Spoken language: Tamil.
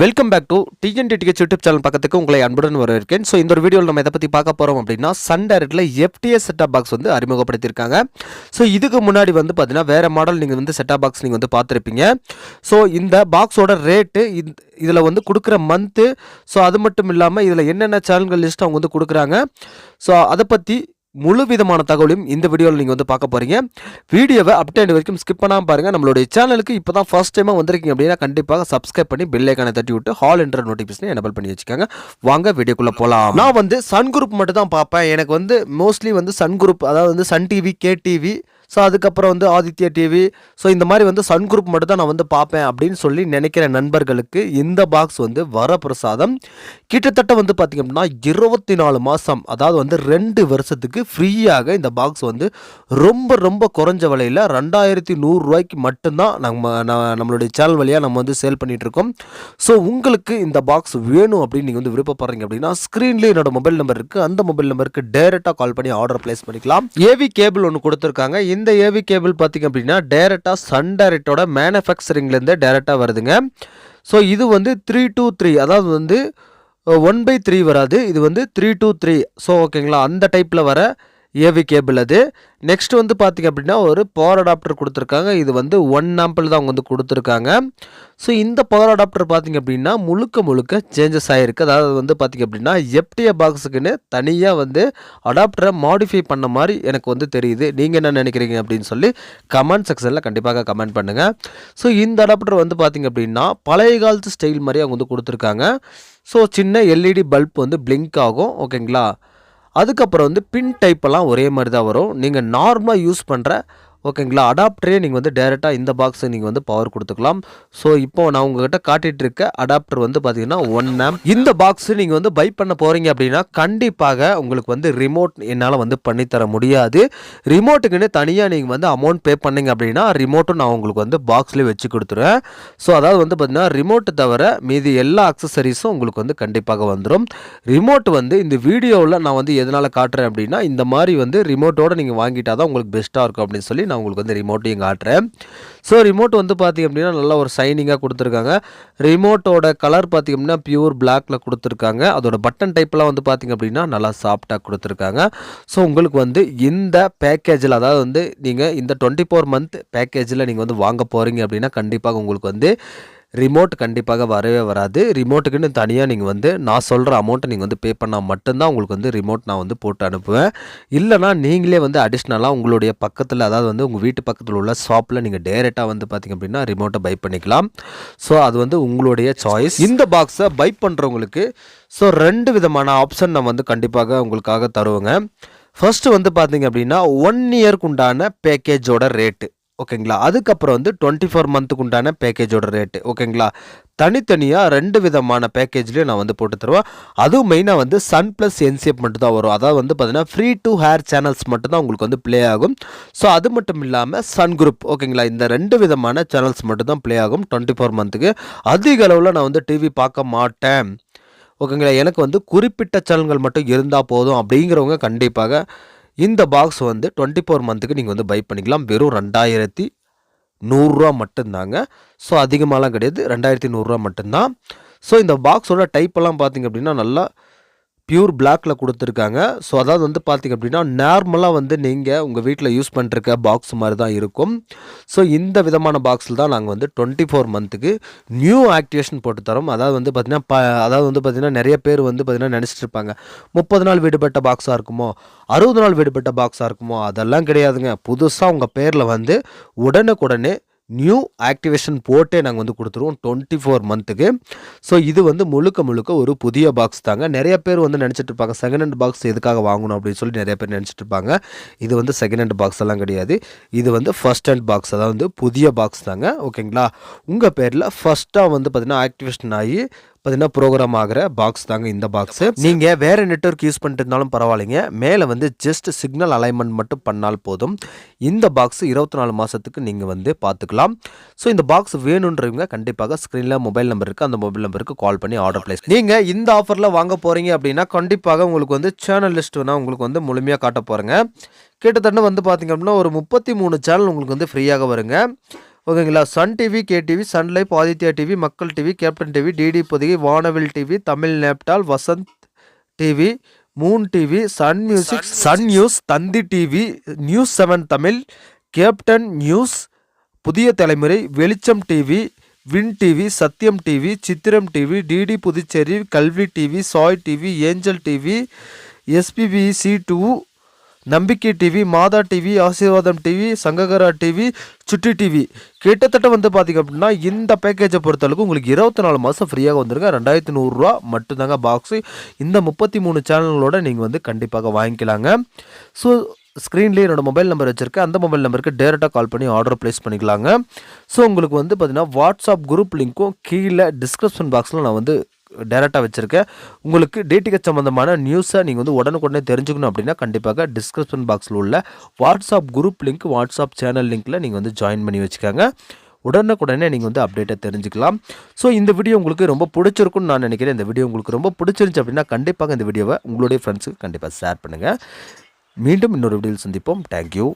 Welcome back to TNT YouTube channel பக்கத்துக்கு உங்களை அன்புடன் வரவேற்கேன் ஸோ இந்த ஒரு வீடியோவில் நம்ம இதை பற்றி பார்க்க போகிறோம் அப்படின்னா சன் டேரக்டில் எஃப்டிஎஸ் செட்டாப் பாக்ஸ் வந்து அறிமுகப்படுத்தியிருக்காங்க. ஸோ இதுக்கு முன்னாடி வந்து பார்த்தீங்கன்னா வேறு மாடல் நீங்கள் வந்து செட்டாப் பாக்ஸ் நீங்கள் வந்து பார்த்துருப்பீங்க. ஸோ இந்த பாக்ஸோட ரேட்டு இதில் வந்து கொடுக்குற மந்த்து ஸோ அது மட்டும் இல்லாமல் இதில் என்னென்ன சேனல்கள் லிஸ்ட் அவங்க வந்து கொடுக்குறாங்க. ஸோ அதை பற்றி முழு விதமான தகவலையும் இந்த வீடியோவில் நீங்கள் வந்து பார்க்க போகிறீங்க வீடியோவை அப்டேட் வரைக்கும் ஸ்கிப் பண்ணாமல் பாருங்கள் நம்மளுடைய சேனலுக்கு இப்போ தான் ஃபஸ்ட் டைமாக வந்திருக்கீங்க அப்படின்னா கண்டிப்பாக சப்ஸ்கிரைப் பண்ணி பெல் தட்டி விட்டு ஹால் என்ற நோட்டிஃபிகேஷனை எனபிள் பண்ணி வச்சுக்கோங்க. வாங்க வீடியோக்குள்ளே போகலாம் நான் வந்து சன் குரூப் மட்டும் தான் பார்ப்பேன். எனக்கு வந்து மோஸ்ட்லி வந்து சன் குரூப் அதாவது வந்து Sun TV K TV so அதுக்கப்புறம் வந்து ஆதித்யா டிவி ஸோ இந்த மாதிரி வந்து சன் குரூப் மட்டும் தான் நான் வந்து பார்ப்பேன் அப்படின்னு சொல்லி நினைக்கிற நண்பர்களுக்கு இந்த பாக்ஸ் வந்து வரப்பிரசாதம். கிட்டத்தட்ட வந்து பார்த்திங்க அப்படின்னா இருபத்தி நாலு மாதம் அதாவது வந்து ரெண்டு வருஷத்துக்கு ஃப்ரீயாக இந்த பாக்ஸ் வந்து ரொம்ப ரொம்ப குறைஞ்ச விலையில் ரெண்டாயிரத்தி நூறுரூவாய்க்கு மட்டும்தான் நம்ம நான் நம்மளுடைய சேனல் வழியாக நம்ம வந்து சேல் பண்ணிகிட்ருக்கோம் ஸோ உங்களுக்கு இந்த பாக்ஸ் வேணும் அப்படின்னு நீங்கள் வந்து விருப்பப்படுறீங்க அப்படின்னா ஸ்க்ரீன்லேயே என்னோட மொபைல் நம்பர் இருக்குது அந்த மொபைல் நம்பருக்கு டேரெக்டாக கால் பண்ணி ஆர்டர் ப்ளேஸ் பண்ணிக்கலாம். ஏவி கேபிள் ஒன்று கொடுத்துருக்காங்க. இந்த ஏவி கேபிள் பார்த்திங்க அப்படின்னா டேரெக்டாக சன் டைரக்டோட மேனுஃபேக்சரிங்லேருந்து டேரெக்டாக வருதுங்க. ஸோ இது வந்து த்ரீ டூ த்ரீ அதாவது வந்து ஒன் பை த்ரீ வராது. இது வந்து த்ரீ டூ த்ரீ ஸோ ஓகேங்களா அந்த டைப்பில் வர ஏவி கேபிள் அது. நெக்ஸ்ட் வந்து பார்த்திங்க அப்படின்னா ஒரு பவர் அடாப்டர் கொடுத்துருக்காங்க. இது வந்து ஒன் ஆம்பிள் தான் அவங்க வந்து கொடுத்துருக்காங்க. ஸோ இந்த பவர் அடாப்டர் பார்த்திங்க அப்படின்னா முழுக்க முழுக்க சேஞ்சஸ் ஆகிருக்கு அதாவது வந்து பார்த்திங்க அப்படின்னா எப்டிஏ பாக்ஸுக்குன்னு தனியாக வந்து அடாப்டரை மாடிஃபை பண்ண மாதிரி எனக்கு வந்து தெரியுது. நீங்கள் என்ன நினைக்கிறீங்க அப்படின்னு சொல்லி கமெண்ட் செக்ஷனில் கண்டிப்பாக கமெண்ட் பண்ணுங்கள் ஸோ இந்த அடாப்டர் வந்து பார்த்திங்க அப்படின்னா பழைய காலத்து ஸ்டைல் மாதிரி அவங்க வந்து கொடுத்துருக்காங்க. ஸோ சின்ன எல்இடி பல்ப் வந்து பிளிங்க் ஆகும். ஓகேங்களா அதுக்கப்புறம் வந்து பின் டைப்பெல்லாம் ஒரே மாதிரி தான் வரும் நீங்கள் நார்மலாக யூஸ் பண்ணுற ஓகேங்களா? அடாப்டரே நீங்கள் வந்து டேரெக்டாக இந்த பாக்ஸை நீங்கள் வந்து பவர் கொடுத்துக்கலாம். ஸோ இப்போ நான் உங்ககிட்ட காட்டிகிட்டு இருக்க அடாப்டர் வந்து பார்த்தீங்கன்னா ஒன் ஆம் இந்த பாக்ஸ் நீங்கள் வந்து பை பண்ண போகிறீங்க அப்படின்னா கண்டிப்பாக உங்களுக்கு வந்து ரிமோட் என்னால் வந்து பண்ணித்தர முடியாது. ரிமோட்டுக்குன்னு தனியாக நீங்கள் வந்து அமௌண்ட் பே பண்ணீங்க அப்படின்னா ரிமோட்டும் நான் உங்களுக்கு வந்து பாக்ஸ்லேயே வச்சு கொடுத்துருவேன். ஸோ அதாவது வந்து பார்த்தீங்கன்னா ரிமோட்டு தவிர மீதி எல்லா அக்சசரிஸும் உங்களுக்கு வந்து கண்டிப்பாக வந்துடும் ரிமோட் வந்து இந்த வீடியோவில் நான் வந்து எதனால் காட்டுறேன் அப்படின்னா இந்த மாதிரி வந்து ரிமோட்டோடு நீங்கள் வாங்கிட்டால் தான் உங்களுக்கு பெஸ்ட்டாக இருக்கும் அப்படின்னு சொல்லி நான் உங்களுக்கு வந்து ரிமோட்டையும் காட்டுறேன். ஸோ ரிமோட் வந்து பார்த்திங்க அப்படின்னா நல்லா ஒரு சைனிங்காக கொடுத்துருக்காங்க. ரிமோட்டோட கலர் பார்த்திங்க அப்படின்னா பியூர் பிளாக்கில் கொடுத்துருக்காங்க. அதோட பட்டன் டைப்லாம் வந்து பார்த்திங்க அப்படின்னா நல்லா சாஃப்டாக கொடுத்துருக்காங்க. ஸோ உங்களுக்கு வந்து இந்த பேக்கேஜில் அதாவது வந்து நீங்கள் இந்த டுவெண்ட்டி ஃபோர் மந்த் பேக்கேஜில் நீங்கள் வந்து வாங்க போகிறீங்க அப்படின்னா கண்டிப்பாக உங்களுக்கு வந்து ரிமோட் கண்டிப்பாக வரவே வராது. ரிமோட்டுக்குன்னு தனியாக நீங்கள் வந்து நான் சொல்கிற அமௌண்ட்டை நீங்கள் வந்து பே பண்ணால் மட்டும்தான் உங்களுக்கு வந்து ரிமோட் நான் வந்து போட்டு அனுப்புவேன். இல்லைனா நீங்களே வந்து அடிஷ்னலாக உங்களுடைய பக்கத்தில் அதாவது வந்து உங்கள் வீட்டு பக்கத்தில் உள்ள ஷாப்பில் நீங்கள் டேரெக்டாக வந்து பார்த்திங்க அப்படின்னா ரிமோட்டை பை பண்ணிக்கலாம். ஸோ அது வந்து உங்களுடைய சாய்ஸ் இந்த பாக்ஸை பை பண்ணுறவங்களுக்கு ஸோ ரெண்டு விதமான ஆப்ஷன் நான் வந்து கண்டிப்பாக உங்களுக்காக தருவேங்க. ஃபஸ்ட்டு வந்து பார்த்தீங்க அப்படின்னா ஒன் இயர்க்கு உண்டான பேக்கேஜோட ரேட்டு ஓகேங்களா? அதுக்கப்புறம் வந்து டுவெண்ட்டி ஃபோர் மந்த்துக்கு உண்டான பேக்கேஜோட ரேட்டு ஓகேங்களா? தனித்தனியாக ரெண்டு விதமான பேக்கேஜ்லேயும் நான் வந்து போட்டு தருவேன். அதுவும் மெயினாக வந்து சன் ப்ளஸ் என்சிஎஃப் மட்டும் தான் வரும். அதாவது வந்து பார்த்தீங்கன்னா ஃப்ரீ டு ஹேர் சேனல்ஸ் மட்டும் தான் உங்களுக்கு வந்து ப்ளே ஆகும். ஸோ அது மட்டும் இல்லாமல் சன் குரூப் ஓகேங்களா? இந்த ரெண்டு விதமான சேனல்ஸ் மட்டும் தான் ப்ளே ஆகும் டுவெண்ட்டி ஃபோர் மந்த்துக்கு அதிக அளவில் நான் வந்து டிவி பார்க்க மாட்டேன். ஓகேங்களா? எனக்கு வந்து குறிப்பிட்ட சேனல்கள் மட்டும் இருந்தால் போதும் அப்படிங்கிறவங்க கண்டிப்பாக இந்த பாக்ஸ் வந்து டுவெண்ட்டி ஃபோர் மந்த்துக்கு நீங்கள் வந்து பை பண்ணிக்கலாம். வெறும் ரெண்டாயிரத்தி நூறுரூவா மட்டும்தாங்க. ஸோ அதிகமாகலாம் கிடையாது. ரெண்டாயிரத்தி நூறுரூவா மட்டும்தான். ஸோ இந்த பாக்ஸோட டைப்பெல்லாம் பார்த்திங்க அப்படின்னா நல்லா பியூர் பிளாக்ல கொடுத்துருக்காங்க. ஸோ அதாவது வந்து பார்த்திங்க அப்படின்னா நார்மலாக வந்து நீங்கள் உங்கள் வீட்டில் யூஸ் பண்ணிருக்க பாக்ஸ் மாதிரி தான் இருக்கும். ஸோ இந்த விதமான பாக்ஸில் தான் நாங்கள் வந்து டுவெண்ட்டி ஃபோர் மந்த்துக்கு நியூ ஆக்டிவேஷன் போட்டு தரோம். அதாவது வந்து பார்த்திங்கன்னா ப அதாவது வந்து பார்த்திங்கன்னா நிறைய பேர் வந்து பார்த்திங்கன்னா நினச்சிட்டு இருப்பாங்க. முப்பது நாள் விடுபட்ட பாக்ஸாக இருக்குமோ? அறுபது நாள் விடுபட்ட பாக்ஸாக இருக்குமோ? அதெல்லாம் கிடையாதுங்க. புதுசாக உங்கள் பேரில் வந்து உடனுக்குடனே நியூ ஆக்டிவேஷன் போட்டே நாங்கள் வந்து கொடுத்துருவோம். டுவெண்ட்டி ஃபோர் மந்த்துக்கு ஸோ இது வந்து முழுக்க முழுக்க ஒரு புதிய பாக்ஸ் தாங்க. நிறைய பேர் வந்து நினச்சிட்டு இருப்பாங்க செகண்ட் ஹேண்ட் பாக்ஸ் எதுக்காக வாங்கணும் அப்படின்னு சொல்லி நிறைய பேர் நினச்சிட்டு இருப்பாங்க. இது வந்து செகண்ட் ஹேண்ட் பாக்ஸ் எல்லாம் கிடையாது. இது வந்து ஃபர்ஸ்ட் ஹேண்ட் பாக்ஸ் அதாவது வந்து புதிய பாக்ஸ் தாங்க. ஓகேங்களா உங்கள் பேரில் ஃபஸ்ட்டாக வந்து பார்த்திங்கன்னா ஆக்டிவேஷன் ஆகி பார்த்தீங்கன்னா ப்ரோக்ராம் ஆகிற? பாக்ஸ் தாங்க இந்த பாக்ஸு நீங்கள் வேறு நெட்ஒர்க் யூஸ் பண்ணிட்டு இருந்தாலும் பரவாயில்லைங்க. மேலே வந்து ஜஸ்ட் சிக்னல் அலைன்மெண்ட் மட்டும் பண்ணால் போதும். இந்த பாக்ஸ் இருபத்தி நாலு மாதத்துக்கு நீங்கள் வந்து பார்த்துக்கலாம் ஸோ இந்த பாக்ஸ் வேணுன்றவங்க கண்டிப்பாக ஸ்க்ரீனில் மொபைல் நம்பர் இருக்குது அந்த மொபைல் நம்பருக்கு கால் பண்ணி ஆர்டர் ப்ளேஸ் நீங்கள் இந்த ஆஃபரில் வாங்க போகிறீங்க அப்படின்னா கண்டிப்பாக உங்களுக்கு வந்து சேனல் லிஸ்ட் வேணால் உங்களுக்கு வந்து முழுமையாக காட்ட போகிறேங்க கிட்டத்தட்ட வந்து பார்த்திங்க அப்படின்னா ஒரு முப்பத்தி மூணு சேனல் உங்களுக்கு வந்து ஃப்ரீயாக வருங்க. ஓகேங்களா Sun TV K TV Sun Life Aditya TV Makkal TV Captain TV DD Podhigai Vanavil TV Tamil நேப்டால் Vasanth TV Moon TV Sun Music Sun News Thanthi TV News Seven Tamil Captain News Puthiya Thalaimurai Velicham TV Win TV Sathiyam TV Chithiram TV DD Puducherry Kalvi TV Sai TV Angel TV SPB C two Nambikkai TV Matha TV Aasirvatham TV Sangakkara TV Chutti TV கிட்டத்தட்ட வந்து பார்த்திங்க அப்படின்னா இந்த பேக்கேஜை பொறுத்தளவுக்கு உங்களுக்கு இருபத்தி நாலு மாதம் ஃப்ரீயாக வந்துருங்க ரெண்டாயிரத்தி நூறுரூவா மட்டும்தாங்க பாக்ஸு இந்த முப்பத்தி மூணு சேனல்களோட நீங்கள் வந்து கண்டிப்பாக வாங்கிக்கலாங்க. ஸோ ஸ்க்ரீன்லேயே என்னோட மொபைல் நம்பர் வச்சுருக்கேன். அந்த மொபைல் நம்பருக்கு டேரெக்டாக கால் பண்ணி ஆர்டர் ப்ளேஸ் பண்ணிக்கலாங்க. ஸோ உங்களுக்கு வந்து பார்த்திங்கன்னா வாட்ஸ்அப் குரூப் லிங்க்கும் கீழே டிஸ்கிரிப்ஷன் பாக்ஸில் நான் வந்து டேரெக்டாக வச்சுருக்கேன். உங்களுக்கு டிடிஹெச் சம்மந்தமான நியூஸை நீங்கள் வந்து உடனுக்குடனே தெரிஞ்சுக்கணும் அப்படின்னா கண்டிப்பாக டிஸ்கிரிப்ஷன் பாக்ஸில் உள்ள WhatsApp group link WhatsApp channel லிங்க்கில் நீங்கள் வந்து ஜாயின் பண்ணி வச்சுக்கோங்க. உடனுக்குடனே நீங்கள் வந்து அப்டேட்டை தெரிஞ்சுக்கலாம். ஸோ இந்த வீடியோ உங்களுக்கு ரொம்ப பிடிச்சிருக்குன்னு நான் நினைக்கிறேன். இந்த வீடியோ உங்களுக்கு ரொம்ப பிடிச்சிருந்துச்சு அப்படின்னா கண்டிப்பாக இந்த வீடியோவை உங்களுடைய ஃப்ரெண்ட்ஸுக்கு கண்டிப்பாக ஷேர் பண்ணுங்கள் மீண்டும் இன்னொரு வீடியோவில் சந்திப்போம். தேங்க்யூ